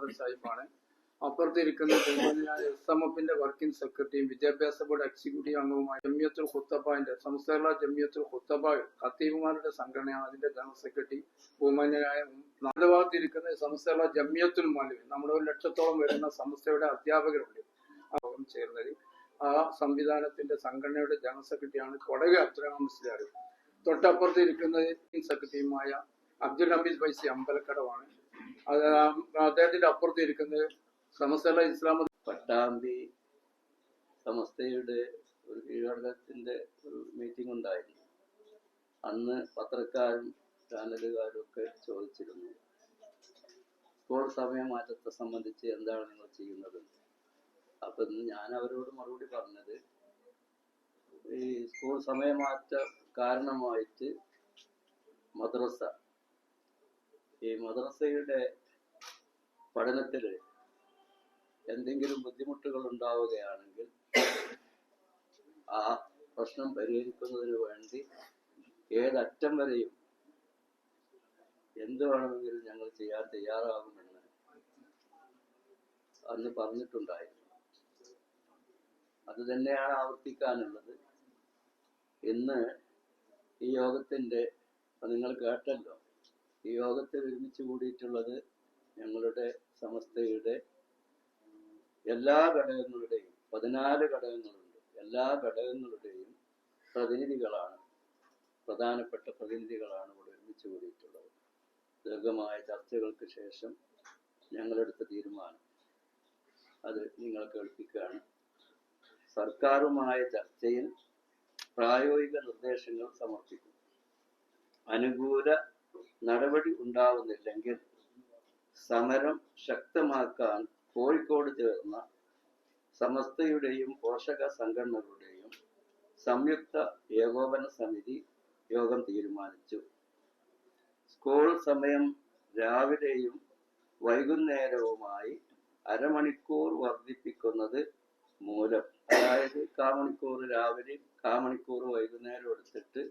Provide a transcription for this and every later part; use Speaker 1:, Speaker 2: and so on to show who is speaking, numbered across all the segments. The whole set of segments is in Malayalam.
Speaker 1: ഖാദർ സാഹിബാണ് അപ്പുറത്തിരിക്കുന്ന ബഹുമാനായ എസ് എം എഫിന്റെ വർക്കിംഗ് സെക്രട്ടറിയും വിദ്യാഭ്യാസ ബോർഡ് എക്സിക്യൂട്ടീവ് അംഗവുമായ ജമിയത്തുൽ ഖുത്തബാന്റെ സംസ്ഥാന ജമിയത്തുൽ ഖുത്തബ ഖത്തീബുമാരുടെ സംഘടനയാണ് അതിന്റെ ജനറൽ സെക്രട്ടറി ബഹുമാനായ നാല് ഭാഗത്തിരിക്കുന്ന സംസ്ഥാന ജമിയത്തുൽ മാലിവ് നമ്മുടെ ഒരു ലക്ഷത്തോളം വരുന്ന സംസ്ഥയുടെ അധ്യാപകരുണ്ട്. അവരും ചേർന്നത് ആ സംവിധാനത്തിന്റെ സംഘടനയുടെ ജനറൽ സെക്രട്ടറിയാണ് കൊടക അബ്ദുറഹ്മാൻ മുസ്ലിയാർ തൊട്ടപ്പുറത്ത് ഇരിക്കുന്നത് സെക്രട്ടറിയുമായ അബ്ദുൽ ഹമീദ് ബൈസി അമ്പലക്കടവാണ് അദ്ദേഹത്തിന്റെ അപ്പുറത്ത് ഇരിക്കുന്നത് സമസ്തല ഇസ്ലാം
Speaker 2: പട്ടാമ്പി സമസ്തയുടെ ഒരു കീഴടക്കത്തിന്റെ ഒരു മീറ്റിംഗ് ഉണ്ടായിരുന്നു. അന്ന് പത്രക്കാരും ചാനലുകാരും ഒക്കെ ചോദിച്ചിരുന്നു സ്കൂൾ സമയമാറ്റത്തെ സംബന്ധിച്ച് എന്താണ് നിങ്ങൾ ചെയ്യുന്നത്? അപ്പൊ ഞാൻ അവരോട് മറുപടി പറഞ്ഞത് ഈ സ്കൂൾ സമയമാറ്റ കാരണമായിട്ട് മദ്രസ ഈ മദ്രസയുടെ പഠനത്തിൽ എന്തെങ്കിലും ബുദ്ധിമുട്ടുകൾ ഉണ്ടാവുകയാണെങ്കിൽ ആ പ്രശ്നം പരിഹരിക്കുന്നതിന് വേണ്ടി ഏതറ്റം വരെയും എന്ത് വേണമെങ്കിലും ഞങ്ങൾ ചെയ്യാൻ തയ്യാറാകുമെന്ന് അന്ന് പറഞ്ഞിട്ടുണ്ടായിരുന്നു. അത് തന്നെയാണ് ആവർത്തിക്കാനുള്ളത്. ഇന്ന് ഈ യോഗത്തിന്റെ നിങ്ങൾ കേട്ടല്ലോ ഈ യോഗത്തിൽ ഒരുമിച്ച് കൂടിയിട്ടുള്ളത് ഞങ്ങളുടെ സമസ്തയുടെ എല്ലാ ഘടകങ്ങളുടെയും പതിനാല് ഘടകങ്ങളുണ്ട്. എല്ലാ ഘടകങ്ങളുടെയും പ്രതിനിധികളാണ് പ്രധാനപ്പെട്ട പ്രതിനിധികളാണ് ഇവിടെ ഒരുമിച്ച് കൂടിയിട്ടുള്ളത്. ദീർഘമായ ചർച്ചകൾക്ക് ശേഷം ഞങ്ങളെടുത്ത തീരുമാനം. അത് നിങ്ങൾ കേൾപ്പിക്കുകയാണ്. സർക്കാരുമായ ചർച്ചയിൽ പ്രായോഗിക നിർദ്ദേശങ്ങൾ സമർപ്പിക്കും അനുകൂല നടപടി ഉണ്ടാവുന്നില്ലെങ്കിൽ സമരം ശക്തമാക്കാൻ കോഴിക്കോട് ചേർന്ന സമസ്തയുടെയും പോഷക സംഘടനകളുടെയും സംയുക്ത ഏകോപന സമിതി യോഗം തീരുമാനിച്ചു. സ്കൂൾ സമയം രാവിലെയും വൈകുന്നേരവുമായി അരമണിക്കൂർ വർദ്ധിപ്പിക്കുന്നത് മൂലം. അതായത് കാമണിക്കൂർ രാവിലെയും കാമണിക്കൂർ വൈകുന്നേരം എടുത്തിട്ട്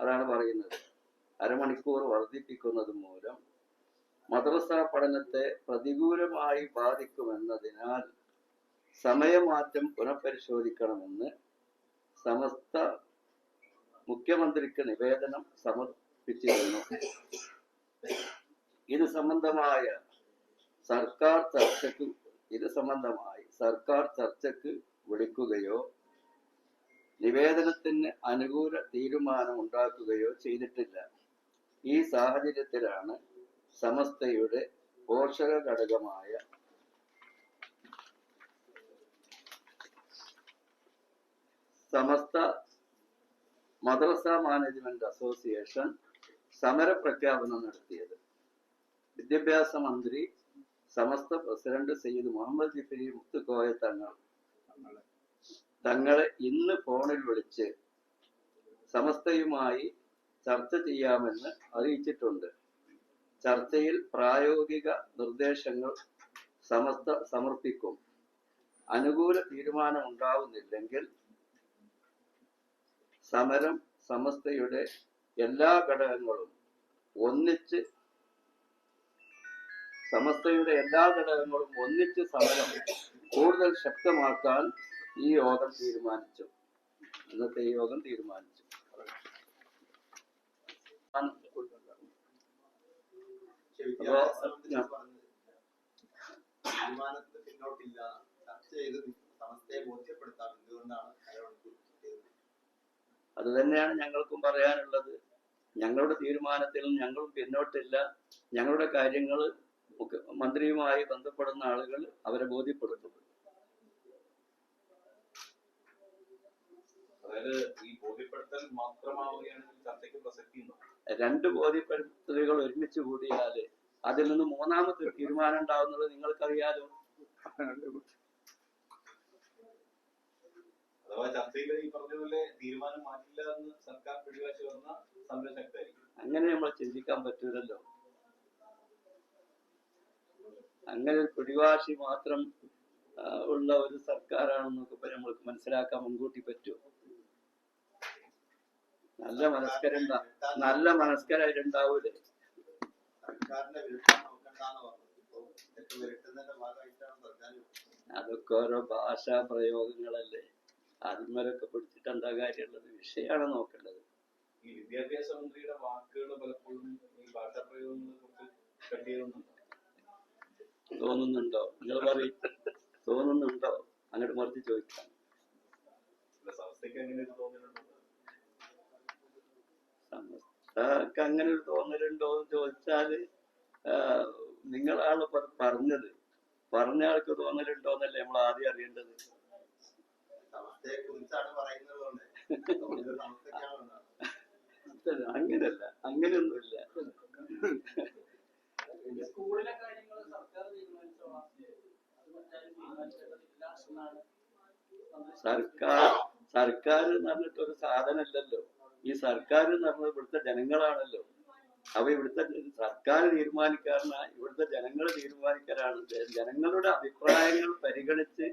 Speaker 2: അതാണ് പറയുന്നത്. അരമണിക്കൂർ വർദ്ധിപ്പിക്കുന്നത് മൂലം മദ്രസ പഠനത്തെ പ്രതികൂലമായി ബാധിക്കുമെന്നതിനാൽ സമയമാറ്റം പുനഃപരിശോധിക്കണമെന്ന് സമസ്ത മുഖ്യമന്ത്രിക്ക് നിവേദനം സമർപ്പിച്ചിരുന്നു. ഇത് സംബന്ധമായ സർക്കാർ ചർച്ചയ്ക്ക് ഇത് സംബന്ധമായി സർക്കാർ ചർച്ചയ്ക്ക് വിളിക്കുകയോ നിവേദനത്തിന് അനുകൂല തീരുമാനം ഉണ്ടാക്കുകയോ ചെയ്തിട്ടില്ല. ഈ സാഹചര്യത്തിലാണ് സമസ്തയുടെ പോഷക ഘടകമായ സമസ്ത മദ്രസ മാനേജ്മെന്റ് അസോസിയേഷൻ സമര പ്രഖ്യാപനം നടത്തിയത്. വിദ്യാഭ്യാസ മന്ത്രി സമസ്ത പ്രസിഡന്റ് സയ്യിദ് മുഹമ്മദ് ജിഫരി മുത്തുക്കോയ തങ്ങൾ തങ്ങളെ ഇന്ന് ഫോണിൽ വിളിച്ച് സമസ്തയുമായി ചർച്ച ചെയ്യാമെന്ന് അറിയിച്ചിട്ടുണ്ട്. ചർച്ചയിൽ പ്രായോഗിക നിർദ്ദേശങ്ങൾ സമസ്ത സമർപ്പിക്കും. അനുകൂല തീരുമാനം ഉണ്ടാവുന്നില്ലെങ്കിൽ സമരം സമസ്തയുടെ എല്ലാ ഘടകങ്ങളും ഒന്നിച്ച് സമസ്തയുടെ എല്ലാ ഘടകങ്ങളും ഒന്നിച്ച് സമരം കൂടുതൽ ശക്തമാക്കാൻ ഈ യോഗം തീരുമാനിച്ചു. ഇന്നത്തെ ഈ യോഗം തീരുമാനിച്ചു.
Speaker 3: പിന്നോട്ടില്ല. ചർച്ച ചെയ്ത് സമസ്തയെ ബോധ്യപ്പെടുത്താം. എന്തുകൊണ്ടാണ് അരമണിക്കൂർ കിട്ടിയത്?
Speaker 2: അത് തന്നെയാണ് ഞങ്ങൾക്കും പറയാനുള്ളത്. ഞങ്ങളുടെ തീരുമാനത്തിൽ ഞങ്ങളും പിന്നോട്ടില്ല. ഞങ്ങളുടെ കാര്യങ്ങൾ മന്ത്രിയുമായി ബന്ധപ്പെടുന്ന ആളുകൾ അവരെ ബോധ്യപ്പെടുത്തും
Speaker 4: അതായത് ഈ ബോധ്യപ്പെടുത്തൽ മാത്രമാവുകയാണെങ്കിൽ ചർച്ചയ്ക്ക് പ്രസക്തി ഉണ്ടോ
Speaker 2: രണ്ട് ബോധ്യപ്പെടുത്തലുകൾ ഒരുമിച്ച് കൂടിയാൽ അതിൽ നിന്ന് മൂന്നാമത്തെ തീരുമാനം ഉണ്ടാവുന്നത് നിങ്ങൾക്കറിയാലോ? അങ്ങനെ നമ്മൾ ചിന്തിക്കാൻ പറ്റൂലല്ലോ. അങ്ങനെ പിടിവാശി മാത്രം ഉള്ള ഒരു സർക്കാരാണെന്നൊക്കെ നമ്മൾക്ക് മനസ്സിലാക്കാൻ മുൻകൂട്ടി പറ്റുമോ നല്ല മനസ്കരം നല്ല മനസ്കരായിട്ടുണ്ടാവൂലേ. അതൊക്കെ ഓരോ ഭാഷാ പ്രയോഗങ്ങളല്ലേ. അതിന്മേലൊക്കെ പിടിച്ചിട്ട് എന്താ കാര്യമുള്ളത്? വിഷയമാണ് നോക്കേണ്ടത്.
Speaker 4: ഈ വിദ്യാഭ്യാസ മന്ത്രിയുടെ വാക്കുകൾ പലപ്പോഴും ഈ ഭാഷാ പ്രയോഗങ്ങളെ കുറിച്ച് കട്ട്
Speaker 2: തോന്നുന്നുണ്ടോ? നിങ്ങൾ പറയും. തോന്നുന്നുണ്ടോ? അങ്ങോട്ട് മറിച്ച് ചോദിക്കാം.
Speaker 4: സംസ്ഥയ്ക്ക് അങ്ങനെ ഒരു
Speaker 2: സമസ്തക്ക് അങ്ങനെ ഒരു തോന്നലുണ്ടോ എന്ന് ചോദിച്ചാൽ ആ, നിങ്ങളാണ് പറഞ്ഞത്. പറഞ്ഞ ആൾക്ക് തോന്നലുണ്ടോ എന്നല്ലേ നമ്മൾ ആദ്യം അറിയേണ്ടത്. അങ്ങനല്ല. അങ്ങനെയൊന്നുമില്ല.
Speaker 5: സർക്കാർ
Speaker 2: സർക്കാർ എന്ന് പറഞ്ഞിട്ടൊരു സാധനമല്ലല്ലോ. ഈ സർക്കാർ എന്ന് പറഞ്ഞത് ഇവിടുത്തെ ജനങ്ങളാണല്ലോ. അപ്പൊ ഇവിടുത്തെ സർക്കാർ തീരുമാനിക്കാറിന ഇവിടുത്തെ ജനങ്ങൾ തീരുമാനിക്കാറാണ് ജനങ്ങളുടെ അഭിപ്രായങ്ങൾ പരിഗണിച്ച്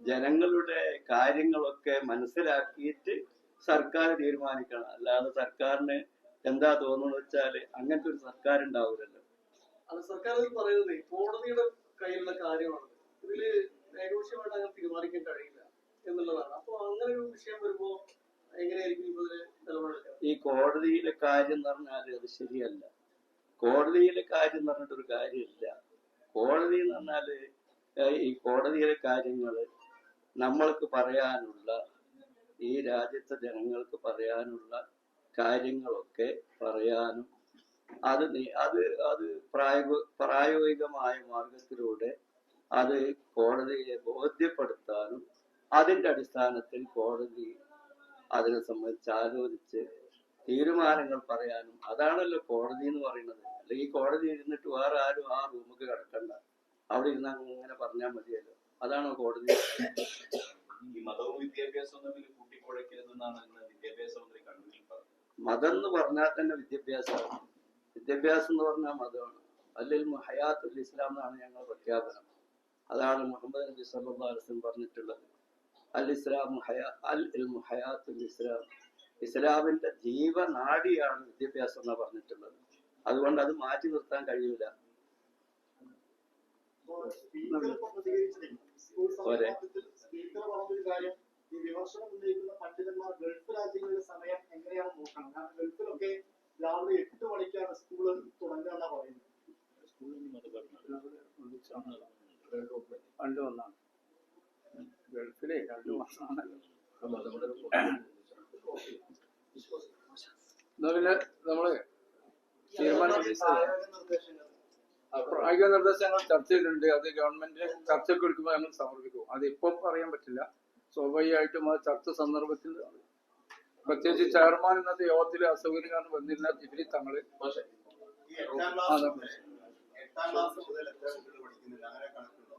Speaker 2: ജനങ്ങളുടെ കാര്യങ്ങളൊക്കെ മനസ്സിലാക്കിയിട്ട് സർക്കാർ തീരുമാനിക്കണം. അല്ലാതെ സർക്കാരിന് എന്താ തോന്നുന്നു വെച്ചാൽ അങ്ങനത്തെ ഒരു സർക്കാർ ഉണ്ടാവില്ലല്ലോ
Speaker 5: അത് സർക്കാർ പറയുന്നത് കോടതിയുടെ കയ്യിലുള്ള കാര്യമാണ്. ഇതിൽ ഏകപക്ഷീയമായിട്ട് അങ്ങനെ തീരുമാനിക്കാൻ കഴിയില്ല എന്നുള്ളതാണ്. അപ്പൊ അങ്ങനെ ഒരു വിഷയം വരുമ്പോ
Speaker 2: ഈ കോടതിയിലെ കാര്യം എന്ന് പറഞ്ഞാൽ അത് ശരിയല്ല. കോടതിയിലെ കാര്യം എന്ന് പറഞ്ഞിട്ടൊരു കാര്യമില്ല. കോടതി എന്ന് പറഞ്ഞാൽ ഈ കോടതിയിലെ കാര്യങ്ങൾ നമ്മൾക്ക് പറയാനുള്ള ഈ രാജ്യത്തെ ജനങ്ങൾക്ക് പറയാനുള്ള കാര്യങ്ങളൊക്കെ പറയാനും അത് അത് അത് പ്രായോഗ പ്രായോഗികമായ മാർഗത്തിലൂടെ അത് കോടതിയെ ബോധ്യപ്പെടുത്താനും അതിന്റെ അടിസ്ഥാനത്തിൽ കോടതി അതിനെ സംബന്ധിച്ച് ആലോചിച്ച് തീരുമാനങ്ങൾ പറയാനും അതാണല്ലോ കോടതി എന്ന് പറയുന്നത്. അല്ലെങ്കിൽ കോടതി ഇരുന്നിട്ട് വേറെ ആരും ആ റൂമിക്ക് കിടക്കണ്ട. അവിടെ ഇരുന്ന് അങ്ങനെ പറഞ്ഞാൽ മതിയല്ലോ. അതാണോ കോടതി.
Speaker 4: ഈ മതവും വിദ്യാഭ്യാസവും തമ്മിൽ കൂട്ടിക്കുഴയ്ക്കരുതെന്നാണ് ഇന്ന് വിദ്യാഭ്യാസ മന്ത്രി കണ്ണൂരിൽ പറഞ്ഞത്.
Speaker 2: മതം എന്ന് പറഞ്ഞാൽ തന്നെ വിദ്യാഭ്യാസമാണ് വിദ്യാഭ്യാസം എന്ന് പറഞ്ഞാൽ മതമാണ്. അല്ലെങ്കിൽ ഹയാത്തുൽ ഇസ്ലാം എന്നാണ് ഞങ്ങൾ പ്രഖ്യാപനം. അതാണ് മുഹമ്മദ് നബി സല്ലല്ലാഹു അലൈഹി വസല്ലം പറഞ്ഞിട്ടുള്ളത്. അൽ ഇസ്ലാം ഹയാ അൽ ഇൽമു ഹയാത്തുൽ ഇസ്ലാം ഇസ്ലാമിന്റെ ജീവനാടിയാണ് വിദ്യാഭ്യാസം എന്ന് പറഞ്ഞിട്ടുള്ളത്. അതുകൊണ്ട് അത് മാറ്റി നിർത്താൻ കഴിയില്ല. പോരെ.
Speaker 6: ഈ വിമർശനം ഉന്നയിക്കുന്ന പണ്ഡിതന്മാർ ഗൾഫ് രാജ്യങ്ങളുടെ സമയം എങ്ങനെയാണ് നോക്കണം? കാരണം ഗൾഫിലൊക്കെ രാവിലെ എട്ട് മണിക്കാണ് സ്കൂൾ തുടങ്ങുക എന്നാ പറയുന്നത്.
Speaker 1: രണ്ടു ഒന്നാണ്. ഗൾഫിലെ രണ്ടു മാസമാണല്ലോ എന്നാ പിന്നെ
Speaker 6: നമ്മൾ
Speaker 1: പ്രായോഗിക നിർദ്ദേശങ്ങൾ ചർച്ച ചെയ്തിട്ടുണ്ട്. അത് ഗവൺമെന്റ് ചർച്ചയ്ക്ക് എടുക്കുമ്പോൾ ഞങ്ങൾ സമർപ്പിക്കും. അത് ഇപ്പം പറയാൻ പറ്റില്ല. സ്വാഭാവികമായിട്ടും ആ ചർച്ച സന്ദർഭത്തിൽ പ്രത്യേകിച്ച് ചെയർമാൻ ഇന്നത്തെ യോഗത്തിൽ അസൗകര്യം കാരണം വന്നിരുന്ന ജിബിലി
Speaker 3: തങ്ങൾ എട്ടാം ക്ലാസ്. മുതൽ എത്ര കുട്ടികൾ പഠിക്കുന്നില്ല? അങ്ങനെ കണക്കുണ്ടോ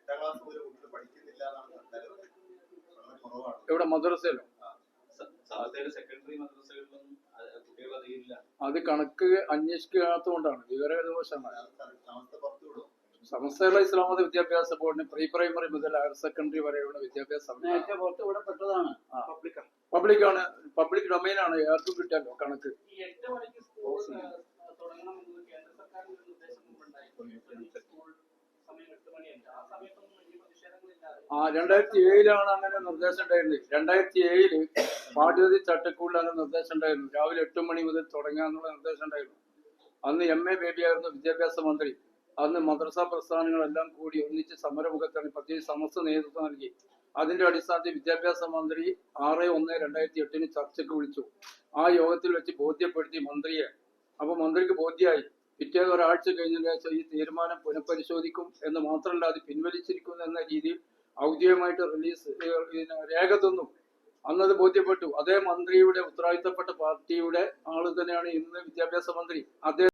Speaker 3: എട്ടാം ക്ലാസ് മുതൽ കുട്ടികൾ പഠിക്കുന്നില്ല എന്നാണ് സർക്കാർ പറയുന്നത്. വളരെ
Speaker 1: ഇവിടെ മദ്രസയിലോ.
Speaker 4: അത്
Speaker 1: അത് കണക്ക് അന്വേഷിക്കാത്തതുകൊണ്ടാണ്. വിവരദോഷമാണ്
Speaker 3: അത് സ- സമസ്ത പുറത്തു വിടും
Speaker 1: സമസ്തയുള്ള ഇസ്ലാം വിദ്യാഭ്യാസ ബോർഡിന് പ്രീ പ്രൈമറി മുതൽ ഹയർ സെക്കൻഡറി വരെയുള്ള വിദ്യാഭ്യാസ പബ്ലിക്കാണ് പബ്ലിക് ഡൊമൈനാണ് ആർക്കും കിട്ടാലോ കണക്ക്.
Speaker 5: സ്കൂൾ തുടങ്ങണമെന്ന് കേന്ദ്ര സർക്കാരിന്റെ ഒരു നിർദ്ദേശം മുമ്പുണ്ടായിരുന്നു സ്കൂൾ സമയം എട്ട് മണിയല്ല. ആ സമയത്തൊന്നും വലിയ പ്രതിഷേധങ്ങളില്ലാതെ
Speaker 1: ആ രണ്ടായിരത്തി ഏഴിലാണ് അങ്ങനെ നിർദ്ദേശം ഉണ്ടായിരുന്നത്. രണ്ടായിരത്തി ഏഴിൽ പാഠ്യതി ചട്ടക്കൂടിൽ അങ്ങനെ നിർദ്ദേശം ഉണ്ടായിരുന്നു രാവിലെ എട്ട് മണി മുതൽ തുടങ്ങാന്നുള്ള നിർദ്ദേശം ഉണ്ടായിരുന്നു. അന്ന് എം എ ബേബി ആയിരുന്നു വിദ്യാഭ്യാസ മന്ത്രി. അന്ന് മദ്രസ പ്രസ്ഥാനങ്ങളെല്ലാം കൂടി ഒന്നിച്ച് സമരമുഖത്താണ് പ്രത്യേകിച്ച് സമസ്ത നേതൃത്വം നൽകി. അതിന്റെ അടിസ്ഥാനത്തിൽ വിദ്യാഭ്യാസ മന്ത്രി ആറ് ഒന്ന് രണ്ടായിരത്തി എട്ടിന് ചർച്ചയ്ക്ക് വിളിച്ചു. ആ യോഗത്തിൽ വെച്ച് ബോധ്യപ്പെടുത്തി മന്ത്രിയെ. അപ്പൊ മന്ത്രിക്ക് ബോധ്യമായി. പിറ്റേന്ന് ഒരാഴ്ച കഴിഞ്ഞ ശേഷം ഈ തീരുമാനം പുനഃപരിശോധിക്കും എന്ന് മാത്രമല്ല അത് പിൻവലിച്ചിരിക്കുന്നു എന്ന രീതിയിൽ ഔദ്യോഗികമായിട്ട് റിലീസ് രേഖ തന്നു. അന്നത് ബോധ്യപ്പെട്ടു. അതേ മന്ത്രിയുടെ ഉത്തരവാദിത്തപ്പെട്ട പാർട്ടിയുടെ ആൾ തന്നെയാണ് ഇന്ന് വിദ്യാഭ്യാസ മന്ത്രി. അദ്ദേഹം